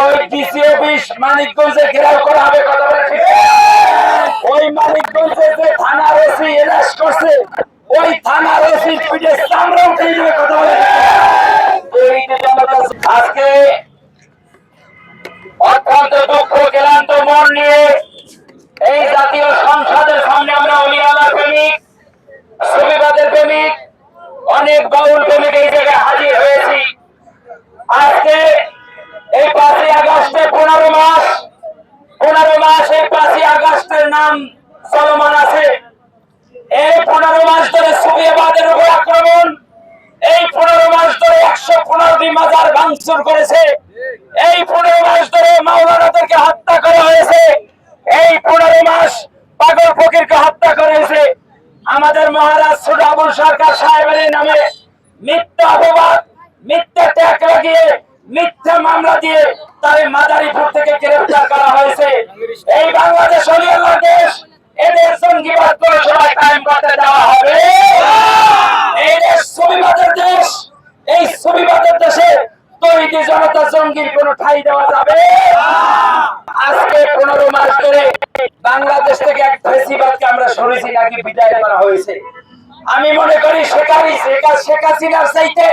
ওই DC office মানিকগঞ্জে ঘেরাও করা হবে, কথা বলে ওই মানিকগঞ্জে যে থানার ওসি এলাস করছে, ওই থানার ওসি পিঠে চামড়া উঠে যাবে কথা বলে আজকে অত্যন্ত দুঃখ, ক্লান্ত মন নিয়ে এই জাতীয় সংসদের সামনে আমরা অলিয়ালা প্রেমিক সুবিবাদের প্রেমিক, অনেক বাউল প্রেমিক এই জায়গায় হাজির হয়েছি। আজকে আগস্টের নাম চলমান আছে। এই পনেরো মাস ধরে সুবিবাদের উপর আক্রমণ, এই পনেরো মাস ধরে একশো পনেরোটি মাজার ভাঙচুর করেছে, এই পনেরো মাস ধরে মাওলানাদেরকে হত্যা করা হয়েছে, এই পনেরো মাস পাগল ফকিরকে হত্যা করা হয়েছে। আমাদের মহারাজ আবুল সরকার সাহেবের নামে মিথ্যা অপবাদ, মিথ্যা ট্যাগ লাগিয়ে মিথ্যা মামলা দিয়ে তার মাদারীপুর থেকে গ্রেফতার করা হয়েছে। এই বাংলাদেশ হলিয়াল্লাহ দেশ, এদের সঙ্গীবাদ করে সবাই কায়েম করতে দেওয়া হবে। সুবিবাদের দেশ এই সুবিবাদের দেশে তৈরি জনতা জঙ্গির কোন ঠাই দেওয়া যাবে। আজকে পনেরো মাস ধরে বাংলাদেশ থেকে এক ফেসিবাদকে আমরা শুনেছি নাকি বিদায় করা হয়েছে। আমি মনে করি শেখ হাসিনার চাইতে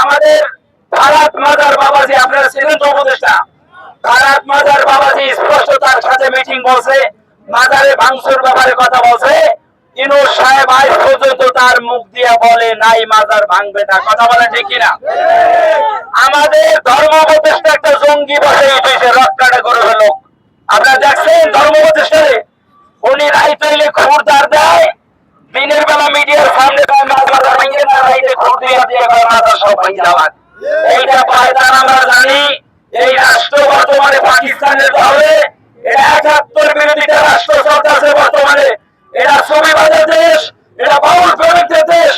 আমাদের তার সাহেব আজ পর্যন্ত তার মুখ দিয়ে বলে নাই, মাজার ভাঙবে না। কথা বলে ঠিক কিনা? আমাদের ধর্ম একটা জঙ্গি বসে উঠেছে রক্ষাটা করে ফেলো আপনারা দেখছেন ধর্ম উপদেষ্টারে উনি রাইত হইলে খবরদার দেয় দিনের আমরা এই রাষ্ট্র বর্তমানে পাকিস্তানের দলে এটা রাষ্ট্র চলতেছে বর্তমানে। এটা দেশ এটা বাউল প্রেমিকদের দেশ।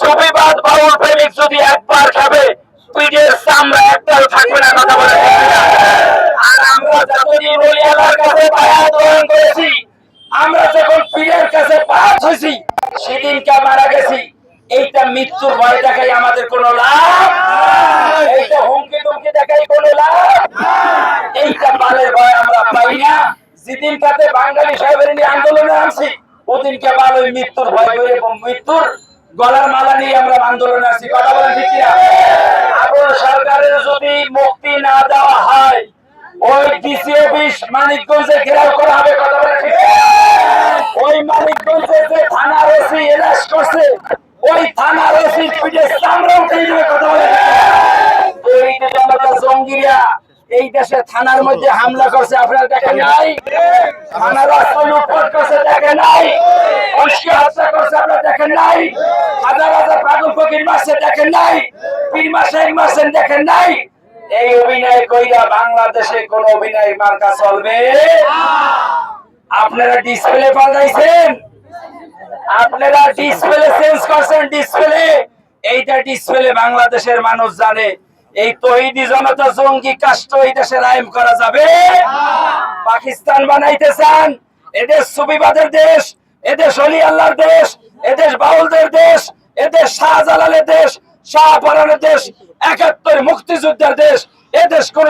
সুবিবাদ বাউল প্রেমিক যদি একবার খাবে পিঠের চামড়া একটাও থাকবে না, কথা আর আমরা যতদিন অলিয়ালার কাছে বায়াত গ্রহণ আমরা যখন পীরের কাছে পাঁচ হয়েছি সেদিনকে মারা গেছি, এইটা মৃত্যুর ভয় দেখাই আমাদের কোনো লাভ এইটা হুমকি টুমকি দেখাই কোনো লাভ এইটা বালের ভয় আমরা পাই না। যেদিন কাতে বাঙালি সাহেবের নিয়ে আন্দোলনে আনছি, ওদিনকে বাল ওই মৃত্যুর ভয় করে এবং মৃত্যুর গলার মালা নিয়ে আমরা আন্দোলনে আছি কথা বলেন ঠিক আবার সরকারের যদি মুক্তি না দেওয়া হয়, ওই ডিসি অফিস মানিকগঞ্জে ঘেরাও করা হবে। কথা বলে ঠিক? ওই মানিকগঞ্জে যে থানার ওসি এলাস করছে। ওই থানার ওসি পিঠে চামড়া উঠে কথা বলে। জঙ্গিরা, এই দেশে থানার মধ্যে হামলা করছে, আপনারা দেখেন নাই? থানার অস্ত্র লুটপাট করছে, দেখেন নাই? অস্ত্র হত্যা করছে, আপনারা দেখেন নাই? হাজার হাজার পাগল ফকির মারছে, দেখেন নাই? পীর মাসের মারছেন, দেখেন নাই? এই অভিনয় কইরা বাংলাদেশে কোন অভিনয় মার্কা চলবে আপনারা ডিসপ্লে পাল্টাইছেন আপনারা ডিসপ্লে চেঞ্জ করছেন ডিসপ্লে এইটা ডিসপ্লে বাংলাদেশের মানুষ জানে। এই তহিদি জনতা জঙ্গি কাষ্ট এই দেশে রাইম করা যাবে? পাকিস্তান বানাইতে চান? এদেশ সুবিবাদের দেশ, এদেশ অলি আল্লাহর দেশ, এদেশ বাউলদের দেশ, এদেশ শাহজালালের দেশ, শাহপরানের দেশ, একাত্তর মুক্তিযুদ্ধের দেশ, এদেশ কোন